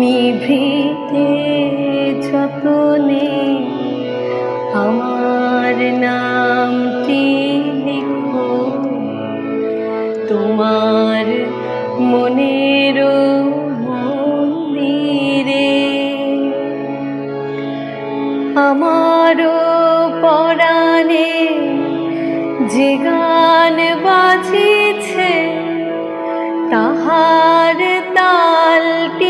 নিভৃতে যতনে আমার নামটি লিখো। তোমার মনের মন্দিরে আমারও পরাণে যে গান বাজিছে, তাহার তালটি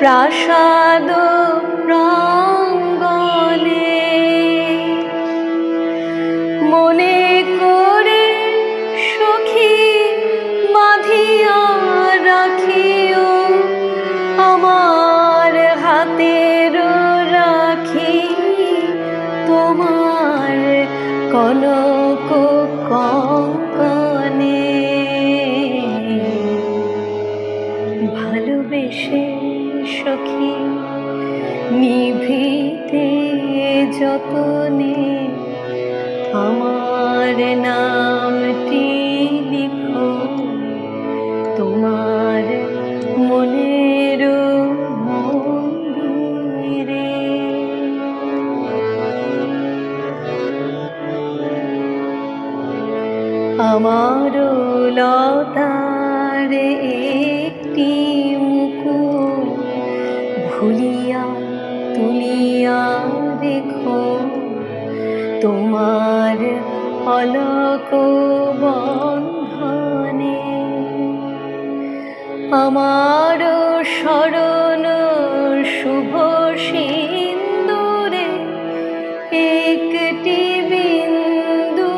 প্রাসাদ প্রাঙ্গণে মনে করে সখী বাঁধিয়া রাখিও আমার হাতের রাখি তোমার কনক নিভৃতে যতনে আমার নামটি লিখো। তোমার মনের মন্দিরে। আমার লতার একটি তোমার অলক বন্ধনে আমার স্মরণ শুভ সিন্দুরে একটি বিন্দু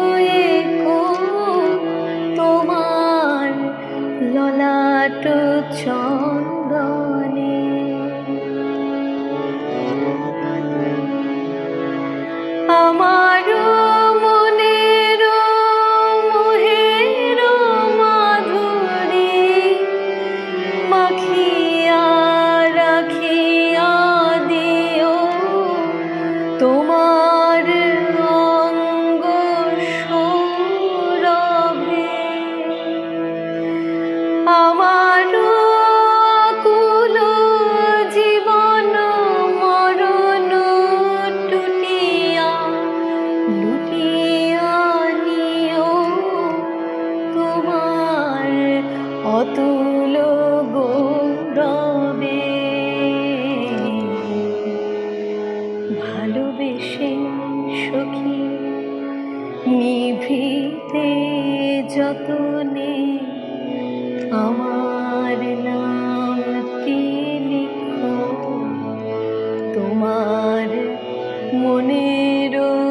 তোমার ললাট চন্দনে যতনে আমার নামটি লিখো? তোমার মনের